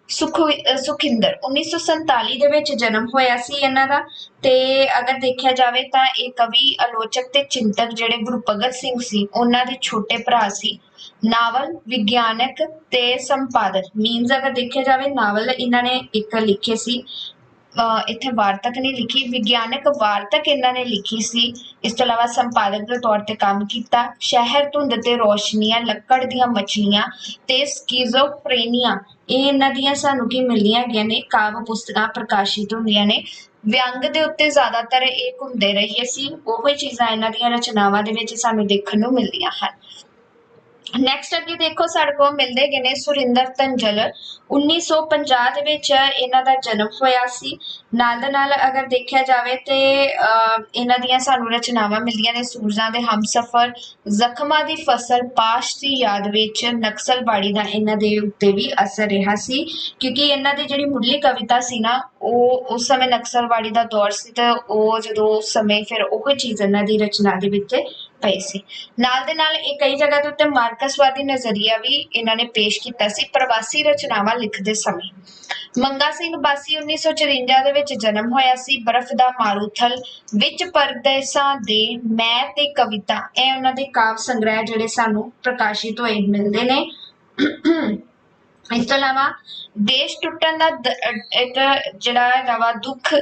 ਸੁਖ, ਅਹ ਸੁਖਿੰਦਰ 1947 ਦੇ ਵਿੱਚ ਜਨਮ ਹੋਇਆ ਸੀ ਇਹਨਾਂ ਦਾ। ਤੇ ਅਗਰ ਦੇਖਿਆ ਜਾਵੇ ਤਾਂ ਇਹ ਕਵੀ, ਆਲੋਚਕ ਤੇ ਚਿੰਤਕ ਜਿਹੜੇ ਗੁਰੂ ਭਗਤ ਸਿੰਘ ਸੀ, ਉਹਨਾਂ ਦੇ ਛੋਟੇ ਭਰਾ ਸੀ। ਨਾਵਲ ਵਿਗਿਆਨਕ ਤੇ ਸੰਪਾਦਕ। ਮੀਨਸ ਅਗਰ ਦੇਖਿਆ ਜਾਵੇ, ਨਾਵਲ ਇਹਨਾਂ ਨੇ ਇੱਕ ਲਿਖੇ ਸੀ। ਇੱਥੇ ਵਾਰਤਕ ਨਹੀਂ ਲਿਖੀ, ਵਿਗਿਆਨਕ ਵਾਰਤਕ ਇਹਨਾਂ ਨੇ ਲਿਖੀ ਸੀ। ਇਸ ਤੋਂ ਇਲਾਵਾ ਸੰਪਾਦਕ ਦੇ ਤੌਰ ਤੇ ਕੰਮ ਕੀਤਾ। ਸ਼ਹਿਰ ਧੁੰਦ ਤੇ ਰੋਸ਼ਨੀਆਂ, ਲੱਕੜ ਦੀਆਂ ਮੱਛਲੀਆਂ ਤੇ ਸਕਿਜ਼ੋਫਰੇਨੀਆ ਇਹ ਇਹਨਾਂ ਦੀਆਂ ਸਾਨੂੰ ਕੀ ਮਿਲਦੀਆਂ ਹੈਗੀਆਂ ਨੇ? ਕਾਵ ਪੁਸਤਕਾਂ ਪ੍ਰਕਾਸ਼ਿਤ ਹੁੰਦੀਆਂ ਨੇ। ਵਿਅੰਗ ਦੇ ਉੱਤੇ ਜ਼ਿਆਦਾਤਰ ਇਹ ਘੁੰਮਦੇ ਰਹੇ ਸੀ। ਉਹੋ ਚੀਜ਼ਾਂ ਇਹਨਾਂ ਦੀਆਂ ਰਚਨਾਵਾਂ ਦੇ ਵਿੱਚ ਸਾਨੂੰ ਦੇਖਣ ਨੂੰ ਮਿਲਦੀਆਂ ਹਨ। ਨੈਕਸਟ ਅੱਗੇ ਦੇਖੋ ਸਾਡੇ ਕੋਲ ਮਿਲਦੇ ਗਏ ਨੇ ਸੁਰਿੰਦਰ ਤੰਜਲ। 1950 ਦੇ ਵਿੱਚ ਇਹਨਾਂ ਦਾ ਜਨਮ ਹੋਇਆ ਸੀ। ਨਾਲ ਦੇ ਨਾਲ ਅਗਰ ਦੇਖਿਆ ਜਾਵੇ ਤੇ ਇਹਨਾਂ ਦੀਆਂ ਸਾਨੂੰ ਰਚਨਾਵਾਂ ਮਿਲਦੀਆਂ ਨੇ ਸੂਰਜਾਂ ਦੇ ਹਮਸਫਰ, ਜ਼ਖਮਾਂ ਦੀ ਫਸਲ, ਪਾਸ਼ ਦੀ ਯਾਦ ਵਿੱਚ ਨਕਸਲਬਾੜੀ ਦਾ ਇਹਨਾਂ ਦੇ ਉੱਤੇ ਵੀ ਅਸਰ ਰਿਹਾ ਸੀ। ਕਿਉਂਕਿ ਇਹਨਾਂ ਦੀ ਜਿਹੜੀ ਮੁੱਢਲੀ ਕਵਿਤਾ ਸੀ ਨਾ, ਉਹ ਉਸ ਸਮੇਂ ਨਕਸਲਬਾੜੀ ਦਾ ਦੌਰ ਸੀ ਤੇ ਉਹ ਜਦੋਂ ਉਸ ਸਮੇਂ ਫਿਰ ਉਹ ਚੀਜ਼ ਇਹਨਾਂ ਦੀ ਰਚਨਾ ਦੇ ਵਿੱਚ ਪਏ ਸੀ। ਨਾਲ ਦੇ ਨਾਲ ਇਹ ਕਈ ਜਗ੍ਹਾ ਦੇ ਉੱਤੇ ਮਾਰਕਸਵਾਦੀ ਨਜ਼ਰੀਆ ਵੀ ਇਹਨਾਂ ਨੇ ਪੇਸ਼ ਕੀਤਾ ਸੀ ਪ੍ਰਵਾਸੀ ਰਚਨਾਵਾਂ ਲਿਖਦੇ ਸਮੇਂ। ਮੰਗਾ ਸਿੰਘ ਬਾਸੀ 1954 ਦੇ ਵਿੱਚ ਜਨਮ ਹੋਇਆ ਸੀ। ਬਰਫ਼ ਦਾ ਮਾਰੂਥਲ, ਵਿੱਚ ਪਰਦੇਸਾਂ ਦੇ ਮੈਂ ਤੇ ਕਵਿਤਾ, ਇਹ ਉਹਨਾਂ ਦੇ ਕਾਵ ਸੰਗ੍ਰਹਿ ਜਿਹੜੇ ਸਾਨੂੰ ਪ੍ਰਕਾਸ਼ਿਤ ਹੋਏ ਮਿਲਦੇ ਨੇ। ਇਸ ਤੋਂ ਇਲਾਵਾ ਦੇਸ਼ ਟੁੱਟਣ ਦਾ ਇੱਕ ਜਿਹੜਾ ਹੈਗਾ ਵਾ ਦੁੱਖ,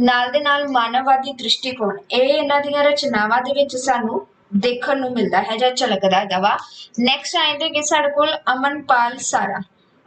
ਨਾਲ ਦੇ ਨਾਲ ਮਾਨਵਵਾਦੀ ਦ੍ਰਿਸ਼ਟੀਕੋਣ, ਇਹ ਇਹਨਾਂ ਦੀਆਂ ਰਚਨਾਵਾਂ ਦੇ ਵਿੱਚ ਸਾਨੂੰ ਦੇਖਣ ਨੂੰ ਮਿਲਦਾ ਹੈ ਜਾਂ ਝਲਕਦਾ ਹੈਗਾ ਵਾ। ਨੈਕਸਟ ਆਏਂਦੇ ਕਿ ਸਾਡੇ ਕੋਲ ਅਮਨਪਾਲ ਸਾਰਾ।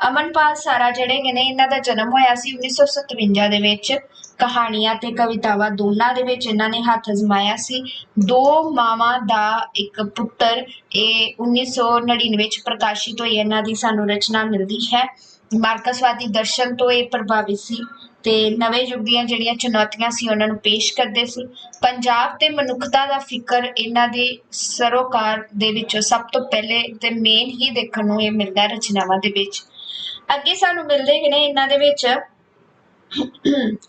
ਅਮਨਪਾਲ ਸਾਰਾ ਜਿਹੜੇ ਹੈਗੇ ਨੇ, ਇਹਨਾਂ ਦਾ ਜਨਮ ਹੋਇਆ ਸੀ 1957 ਦੇ ਵਿੱਚ। ਕਹਾਣੀਆਂ ਤੇ ਕਵਿਤਾਵਾਂ ਦੋਨਾਂ ਦੇ ਵਿੱਚ ਇਹਨਾਂ ਨੇ ਹੱਥ ਅਜ਼ਮਾਇਆ ਸੀ। ਦੋ ਮਾਵਾਂ ਦਾ ਇੱਕ ਪੁੱਤਰ, ਇਹ 1999 ਵਿੱਚ ਪ੍ਰਕਾਸ਼ਿਤ ਹੋਈ, ਇਹਨਾਂ ਦੀ ਸਾਨੂੰ ਰਚਨਾ ਮਿਲਦੀ ਹੈ। ਮਾਰਕਸਵਾਦੀ ਦਰਸ਼ਨ ਤੋਂ ਇਹ ਪ੍ਰਭਾਵਿਤ ਸੀ। ਤੇ ਨਵੇਂ ਯੁੱਗ ਦੀਆਂ ਜਿਹੜੀਆਂ ਚੁਣੌਤੀਆਂ ਸੀ ਉਹਨਾਂ ਨੂੰ ਪੇਸ਼ ਕਰਦੇ ਸੀ। ਪੰਜਾਬ ਤੇ ਮਨੁੱਖਤਾ ਦਾ ਫਿਕਰ ਇਹਨਾਂ ਦੇ ਸਰੋਕਾਰ ਦੇ ਵਿੱਚੋਂ ਸਭ ਤੋਂ ਪਹਿਲੇ ਤੇ ਮੇਨ ਹੀ ਦੇਖਣ ਨੂੰ ਇਹ ਮਿਲਦਾ ਰਚਨਾਵਾਂ ਦੇ ਵਿੱਚ। ਅੱਗੇ ਸਾਨੂੰ ਮਿਲਦੇ ਨੇ ਇਹਨਾਂ ਦੇ ਵਿੱਚ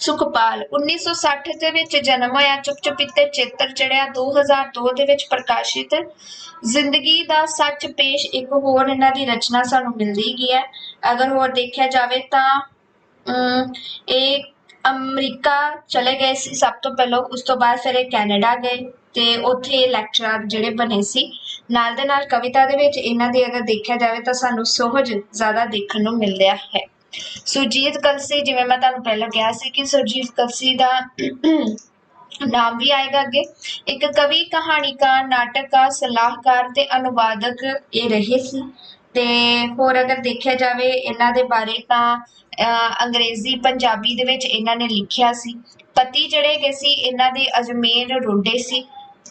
ਸੁਖਪਾਲ 1960 ਦੇ ਵਿੱਚ ਜਨਮ ਹੋਇਆ ਚੁੱਪ ਚੁਪੀਤੇ ਚੇਤਰ ਚੜਿਆ 2002 ਦੇ ਵਿੱਚ ਪ੍ਰਕਾਸ਼ਿਤ। ਜ਼ਿੰਦਗੀ ਦਾ ਸੱਚ ਪੇਸ਼ ਇੱਕ ਹੋਰ ਇਹਨਾਂ ਦੀ ਰਚਨਾ ਸਾਨੂੰ ਮਿਲਦੀ ਗਈ ਹੈ। ਅਗਰ ਹੋਰ ਦੇਖਿਆ ਜਾਵੇ ਤਾਂ ਇਹ ਅਮਰੀਕਾ ਚਲੇ ਗਏ ਸੀ ਸਭ ਤੋਂ ਪਹਿਲਾਂ, ਉਸ ਤੋਂ ਬਾਅਦ ਫਿਰ ਇਹ ਕੈਨੇਡਾ ਗਏ ਤੇ ਉੱਥੇ ਲੈਕਚਰਰ ਜਿਹੜੇ ਬਣੇ ਸੀ। ਨਾਲ ਦੇ ਨਾਲ ਕਵਿਤਾ ਦੇ ਵਿੱਚ ਇਹਨਾਂ ਦੀ ਅਗਰ ਦੇਖਿਆ ਜਾਵੇ ਤਾਂ ਸਾਨੂੰ ਸੋਹਜ ਜ਼ਿਆਦਾ ਦੇਖਣ ਨੂੰ ਮਿਲਦਾ ਹੈ। ਸੁਰਜੀਤ ਕਲਸੀ, ਜਿਵੇਂ ਮੈਂ ਤੁਹਾਨੂੰ ਪਹਿਲਾਂ ਕਿਹਾ ਸੀ ਕਿ ਸੁਰਜੀਤ ਕਲਸੀ ਦਾ <clears throat> ਨਾਮ ਵੀ ਆਏਗਾ ਅੱਗੇ। ਇੱਕ ਕਵੀ, ਕਹਾਣੀਕਾਰ, ਨਾਟਕਕਾਰ, ਸਲਾਹਕਾਰ ਤੇ ਅਨੁਵਾਦਕ ਇਹ ਰਹੇ ਸੀ। ਤੇ ਹੋਰ ਅਗਰ ਦੇਖਿਆ ਜਾਵੇ ਇਹਨਾਂ ਦੇ ਬਾਰੇ ਤਾਂ ਅੰਗਰੇਜ਼ੀ ਪੰਜਾਬੀ ਦੇ ਵਿੱਚ ਇਹਨਾਂ ਨੇ ਲਿਖਿਆ ਸੀ। ਪਤੀ ਜਿਹੜੇ ਹੈਗੇ ਸੀ ਇਹਨਾਂ ਦੇ ਅਜਮੇਰ ਰੋਡੇ ਸੀ।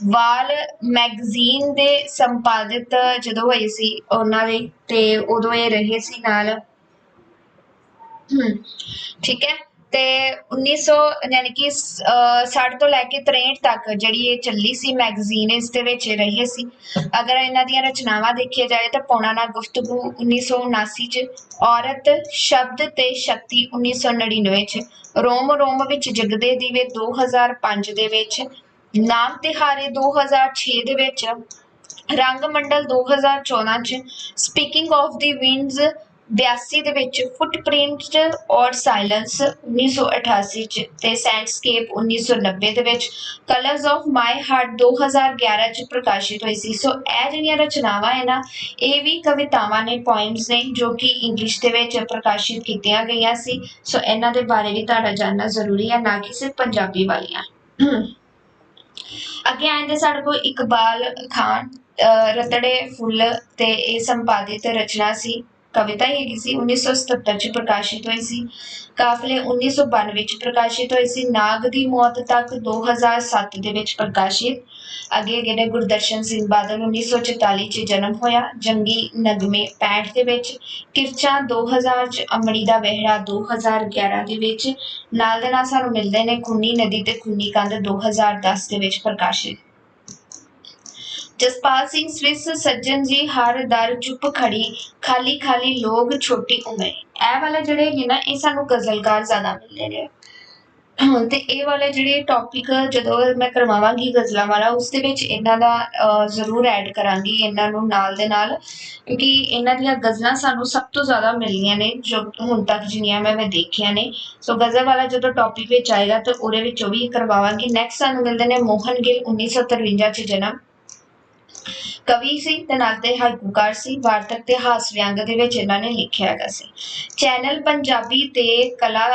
ਵਾਲ ਮੈਗਜ਼ੀਨ ਦੇ ਸੰਪਾਦਕ ਜਦੋਂ ਹੋਏ ਸੀ ਉਹਨਾਂ ਦੇ ਤੇ ਉਦੋਂ ਇਹ ਰਹੇ ਸੀ ਨਾਲ। ਹਮ, ਠੀਕ ਹੈ। ਤੇ 1900 ਯਾਨੀ ਕਿ ਸ- 60 ਤੋਂ ਲੈ ਕੇ 63 ਤੱਕ ਜਿਹੜੀ ਇਹ ਚੱਲੀ ਸੀ ਮੈਗਜ਼ੀਨ, ਇਸ ਦੇ ਵਿੱਚ ਰਹੀ ਸੀ। ਅਗਰ ਇਹਨਾਂ ਦੀਆਂ ਰਚਨਾਵਾਂ ਦੇਖੀਆਂ ਜਾਏ ਤਾਂ ਪੌਣਾ ਨਾ ਗੁਫ਼ਤਗੂ 1979 ਚ, ਔਰਤ ਸ਼ਬਦ ਤੇ ਸ਼ਕਤੀ 1999 ਚ, ਰੋਮ ਰੋਮ ਵਿੱਚ ਜਗਦੇ ਦੀਵੇ 2005 ਦੇ ਵਿੱਚ, ਨਾਮ ਤਿਹਾਰੇ 2006 ਦੇ ਵਿੱਚ, ਰੰਗ ਮੰਡਲ 2014 ਚ, ਸਪੀਕਿੰਗ ਆਫ ਦੀ ਵਿੰਡਸ 82 ਦੇ ਵਿੱਚ ਫੁੱਟਪ੍ਰਿੰਟ ਔਰ ਸਾਇਲੈਂਸ 1988 ਚ ਤੇ ਸੈਂਡਸਕੇਪ 1990 ਦੇ ਵਿੱਚ ਕਲਰਸ ਆਫ ਮਾਈ ਹਾਰਟ 2011 ਚ ਪ੍ਰਕਾਸ਼ਿਤ ਹੋਈ ਸੀ। ਸੋ ਇਹ ਜਿਹੜੀਆਂ ਰਚਨਾਵਾਂ ਹੈ ਨਾ, ਇਹ ਵੀ ਕਵਿਤਾਵਾਂ ਨੇ ਪੋਇਮਸ ਨੇ, ਜੋ ਕਿ ਇੰਗਲਿਸ਼ ਦੇ ਵਿੱਚ ਪ੍ਰਕਾਸ਼ਿਤ ਕੀਤੀਆਂ ਗਈਆਂ ਸੀ। ਸੋ ਇਹਨਾਂ ਦੇ ਬਾਰੇ ਵੀ ਤੁਹਾਡਾ ਜਾਣਨਾ ਜ਼ਰੂਰੀ ਹੈ, ਨਾ ਕਿ ਸਿਰਫ ਪੰਜਾਬੀ ਵਾਲੀਆਂ। ਅੱਗੇ ਆਉਂਦੇ ਸਾਡੇ ਕੋਲ ਇਕਬਾਲ ਖਾਨ ਰਤੜੇ ਫੁੱਲ ਤੇ ਇਹ ਸੰਪਾਦਿਤ ਰਚਨਾ ਸੀ। ਕਵਿਤਾ ਹੀ ਹੈਗੀ ਸੀ 1977 ਚ ਪ੍ਰਕਾਸ਼ਿਤ ਹੋਈ ਸੀ। ਕਾਫਲੇ 1992 ਵਿੱਚ ਪ੍ਰਕਾਸ਼ਿਤ ਹੋਈ ਸੀ। ਨਾਗ ਦੀ ਮੌਤ ਤੱਕ 2007 ਦੇ ਵਿੱਚ ਪ੍ਰਕਾਸ਼ਿਤ। ਅੱਗੇ ਹੈਗੇ ਨੇ ਗੁਰਦਰਸ਼ਨ ਸਿੰਘ ਬਾਦਲ 1944 ਚ ਜਨਮ ਹੋਇਆ। ਜੰਗੀ ਨਗਮੇ 65 ਦੇ ਵਿੱਚ। ਕਿਰਚਾ 2000 ਚ, ਅਮੜੀ ਦਾ ਵਿਹੜਾ 2011 ਦੇ ਵਿੱਚ। ਨਾਲ ਦੇ ਨਾਲ ਸਾਨੂੰ ਮਿਲਦੇ ਨੇ ਖੁੰਨੀ ਨਦੀ ਤੇ ਖੁੰਨੀ ਕੰਧ 2010 ਦੇ ਵਿੱਚ ਪ੍ਰਕਾਸ਼ਿਤ। ਜਸਪਾਲ ਸਿੰਘ ਸਵਿਸ ਸੱਜਣ ਜੀ ਹਰ ਦਰ ਚੁੱਪ ਖੜੀ ਖਾਲੀ ਖਾਲੀ ਲੋਗ ਛੋਟੀ ਉਮਰ ਇਹ ਵਾਲੇ ਜਿਹੜੇ ਹੈਗੇ ਨਾ ਇਹ ਸਾਨੂੰ ਗਜ਼ਲਕਾਰ ਜ਼ਿਆਦਾ ਮਿਲਦੇ ਨੇ। ਤੇ ਇਹ ਵਾਲੇ ਜਿਹੜੇ ਟੌਪਿਕ ਜਦੋਂ ਮੈਂ ਕਰਵਾਵਾਂਗੀ ਗਜ਼ਲਾਂ ਵਾਲਾ ਉਸ ਦੇ ਵਿੱਚ ਇਹਨਾਂ ਦਾ ਅਹ, ਜ਼ਰੂਰ ਐਡ ਕਰਾਂਗੀ ਇਹਨਾਂ ਨੂੰ ਨਾਲ ਦੇ ਨਾਲ। ਕਿਉਂਕਿ ਇਹਨਾਂ ਦੀਆਂ ਗਜ਼ਲਾਂ ਸਾਨੂੰ ਸਭ ਤੋਂ ਜ਼ਿਆਦਾ ਮਿਲੀਆਂ ਨੇ ਜੋ ਹੁਣ ਤੱਕ ਜਿੰਨੀਆਂ ਮੈਂ ਮੈਂ ਦੇਖੀਆਂ ਨੇ। ਸੋ ਗਜ਼ਲ ਵਾਲਾ ਜਦੋਂ ਟੌਪਿਕ ਵਿੱਚ ਆਏਗਾ ਤਾਂ ਉਹਦੇ ਵਿੱਚ ਉਹ ਵੀ ਕਰਵਾਵਾਂਗੀ। ਨੈਕਸਟ ਸਾਨੂੰ ਮਿਲਦੇ ਨੇ ਮੋਹਨ ਗਿੱਲ 1953 ਚ ਜਨਮ। ਕਵੀ ਸੀ ਤੇ ਨਾਲ ਤੇ ਹਾਈਕੂਕਾਰ ਸੀ, ਵਾਰਤਕ ਤੇ ਹਾਸ ਵਿਅੰਗ ਦੇ ਵਿੱਚ ਇਹਨਾਂ ਨੇ ਲਿਖਿਆ ਹੈਗਾ ਸੀ। ਚੈਨਲ ਪੰਜਾਬੀ ਤੇ ਕਲਾ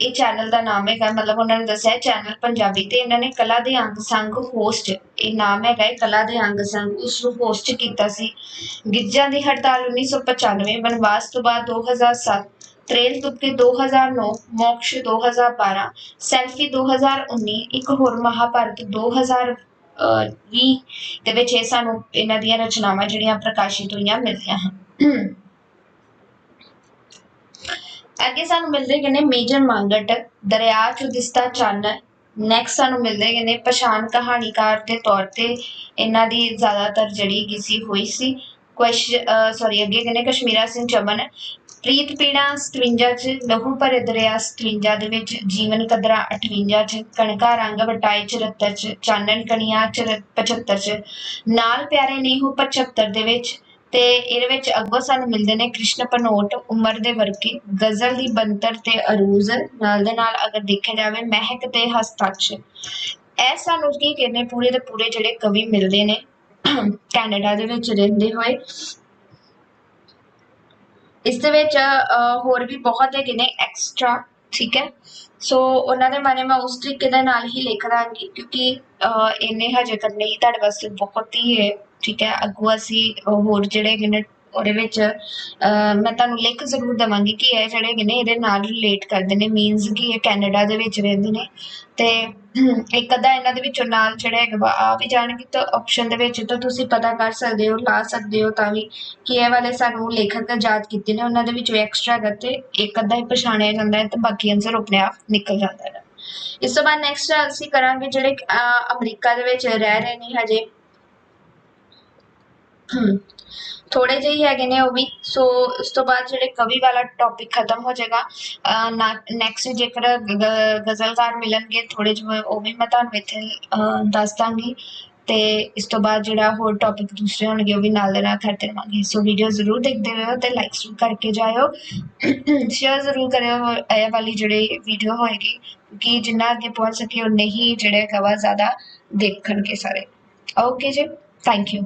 ਇਹ ਚੈਨਲ ਦਾ ਨਾਮ ਹੈਗਾ, ਮਤਲਬ ਉਹਨਾਂ ਨੇ ਦੱਸਿਆ ਚੈਨਲ ਪੰਜਾਬੀ ਤੇ ਇਹਨਾਂ ਨੇ ਕਲਾ ਦੇ ਅੰਗ ਸੰਗ ਹੋਸਟ ਇਹ ਨਾਮ ਹੈਗਾ, ਇਹ ਕਲਾ ਦੇ ਅੰਗ ਸੰਗ ਉਸ ਨੂੰ ਹੋਸਟ ਕੀਤਾ ਸੀ। ਗਿੱਜਾਂ ਦੀ ਹੜਤਾਲ 1995 ਬਨਵਾਸ ਤੋਂ ਬਾਅਦ 2007 ਤ੍ਰੇਲ ਤੁਪਕੇ 2009 ਮੋਕਸ਼ 2012 ਸੈਲਫੀ 2019 ਇੱਕ ਹੋਰ ਮਹਾਭਾਰਤ 2020 ਦੇ ਵਿੱਚ ਇਹ ਸਾਨੂੰ ਇਹਨਾਂ ਦੀਆਂ ਰਚਨਾਵਾਂ ਜਿਹੜੀਆਂ ਪ੍ਰਕਾਸ਼ਿਤ ਹੋਈਆਂ ਮਿਲਦੀਆਂ ਹਨ। ਅੱਗੇ ਸਾਨੂੰ ਮਿਲਦੇ ਗਏ ਨੇ ਮੇਜਰ ਮੰਗਟ, ਦਰਿਆ ਚੋਂ ਚੰਨ। ਨੈਕਸਟ ਸਾਨੂੰ ਮਿਲਦੇ ਗਏ ਨੇ ਪਛਾਣ ਕਹਾਣੀਕਾਰ ਦੇ ਤੌਰ ਤੇ ਇਹਨਾਂ ਦੀ ਜ਼ਿਆਦਾਤਰ ਜਿਹੜੀ ਹੈਗੀ ਸੀ ਹੋਈ ਸੀ। ਕੁਐਸਚਨ ਸੌਰੀ ਅੱਗੇ ਕਹਿੰਦੇ ਕਸ਼ਮੀਰਾ ਸਿੰਘ ਚਮਨ। ਪ੍ਰੀਤ ਪੀੜਾ 57 ਚ, ਲਹੂ ਭਰੇ ਦਰਿਆ 57 ਦੇ ਵਿੱਚ, ਜੀਵਨ ਕਦਰਾਂ 58 ਚ, ਕਣਕਾ ਰੰਗ ਵਟਾਈ 74 ਚ, ਚਾਨਣ ਕਣੀਆਂ 75 ਚ, ਨਾਲ ਪਿਆਰੇ ਨਹੀਂ ਹੋ 75 ਦੇ ਵਿੱਚ ਤੇ ਇਹਦੇ ਵਿੱਚ ਅੱਗੋਂ ਸਾਨੂੰ ਮਿਲਦੇ ਨੇ ਕ੍ਰਿਸ਼ਨ ਪਨੋਟ, ਉਮਰ ਦੇ ਵਰਕੇ ਗਜ਼ਲ ਦੀ ਬੰਤਰ ਤੇ ਅਰੂਜ਼, ਨਾਲ ਦੇ ਨਾਲ ਅਗਰ ਦੇਖਿਆ ਜਾਵੇ ਮਹਿਕ ਤੇ ਹਸਤਾਕਸ਼ ਇਹ ਸਾਨੂੰ ਕੀ ਕਹਿੰਦੇ ਪੂਰੇ ਦੇ ਪੂਰੇ ਜਿਹੜੇ ਕਵੀ ਮਿਲਦੇ ਨੇ, ਕੈਨੇਡਾ ਦੇ ਵਿੱਚ ਰਹਿੰਦੇ ਹੋਏ ਇਸ ਦੇ ਵਿੱਚ ਹੋਰ ਵੀ ਬਹੁਤ ਹੈਗੇ ਨੇ ਐਕਸਟਰਾ ਠੀਕ ਹੈ? ਸੋ ਉਹਨਾਂ ਦੇ ਬਾਰੇ ਮੈਂ ਉਸ ਤਰੀਕੇ ਦੇ ਨਾਲ ਹੀ ਲਿਖ ਦਾਂਗੀ ਕਿਉਂਕਿ ਅਹ, ਇੰਨੇ ਹਜੇ ਤੱਕ ਨਹੀਂ ਤੁਹਾਡੇ ਵਾਸਤੇ ਬਹੁਤ ਹੀ ਹੈ ਠੀਕ ਹੈ ਅੱਗੋਂ ਅਸੀਂ ਹੋਰ ਜਿਹੜੇ ਹੈਗੇ ਨੇ ਉਹਦੇ ਵਿੱਚ ਅਹ, ਮੈਂ ਤੁਹਾਨੂੰ ਲਿਖ ਜ਼ਰੂਰ ਦਵਾਂਗੀ ਕਿ ਇਹ ਜਿਹੜੇ ਹੈਗੇ ਨੇ ਇਹਦੇ ਨਾਲ ਰਿਲੇਟ ਕਰਦੇ ਨੇ ਮੀਨਸ ਕਿ ਇਹ ਕੈਨੇਡਾ ਦੇ ਵਿੱਚ ਰਹਿੰਦੇ ਨੇ। ਤੇ ਇੱਕ ਅੱਧਾ ਇਹਨਾਂ ਦੇ ਵਿੱਚੋਂ ਨਾਲ ਜਿਹੜਾ ਹੈਗਾ ਆ ਵੀ ਜਾਣਗੇ ਤਾਂ ਆਪਸ਼ਨ ਦੇ ਵਿੱਚ ਤਾਂ ਤੁਸੀਂ ਪਤਾ ਕਰ ਸਕਦੇ ਹੋ ਲਾ ਸਕਦੇ ਹੋ ਤਾਂ ਵੀ ਕਿ ਇਹ ਵਾਲੇ ਸਾਨੂੰ ਲੇਖਕ ਆਜ਼ਾਦ ਕੀਤੇ ਨੇ। ਉਹਨਾਂ ਦੇ ਵਿੱਚੋਂ ਐਕਸਟਰਾ ਹੈਗਾ ਤੇ ਇੱਕ ਅੱਧਾ ਹੀ ਪਛਾਣਿਆ ਜਾਂਦਾ ਹੈ ਤੇ ਬਾਕੀ ਆਨਸਰ ਆਪਣੇ ਆਪ ਨਿਕਲ ਜਾਂਦਾ ਹੈ। ਇਸ ਤੋਂ ਬਾਅਦ ਨੈਕਸਟ ਅਸੀਂ ਕਰਾਂਗੇ ਜਿਹੜੇ ਅਹ, ਅਮਰੀਕਾ ਦੇ ਵਿੱਚ ਰਹਿ ਰਹੇ ਨੇ ਹਜੇ। ਥੋੜੇ ਜਿਹੇ ਹੀ ਹੈਗੇ ਨੇ ਉਹ ਵੀ। ਸੋ ਉਸ ਤੋਂ ਬਾਅਦ ਜਿਹੜੇ ਕਵੀ ਵਾਲਾ ਟੌਪਿਕ ਖਤਮ ਹੋ ਜਾਏਗਾ ਨੈਕਸਟ ਜੇਕਰ ਗ- ਗਜ਼ਲਕਾਰ ਮਿਲਣਗੇ ਥੋੜੇ ਜਿਹੇ ਉਹ ਵੀ ਮੈਂ ਤੁਹਾਨੂੰ ਇੱਥੇ ਦੱਸ ਦਾਂਗੀ। ਤੇ ਇਸ ਤੋਂ ਬਾਅਦ ਜਿਹੜਾ ਹੋਰ ਟੌਪਿਕ ਦੂਸਰੇ ਹੋਣਗੇ, ਉਹ ਵੀ ਨਾਲ ਦੇ ਨਾਲ ਕਰਦੇ ਰਵਾਂਗੇ। ਸੋ ਵੀਡੀਓ ਜ਼ਰੂਰ ਦੇਖਦੇ ਰਹੋ ਤੇ ਲਾਈਕ ਜ਼ਰੂਰ ਕਰਕੇ ਜਾਇਓ। <clears throat> ਸ਼ੇਅਰ ਜ਼ਰੂਰ ਕਰਿਓ ਇਹ ਵਾਲੀ ਜਿਹੜੀ ਵੀਡੀਓ ਹੋਏਗੀ, ਕਿ ਜਿੰਨਾ ਅੱਗੇ ਪਹੁੰਚ ਸਕੇ ਉਨੇ ਹੀ ਜਿਹੜੇ ਕਵਾ ਜ਼ਿਆਦਾ ਦੇਖਣਗੇ ਸਾਰੇ। ਓਕੇ ਜੀ ਥੈਂਕ ਯੂ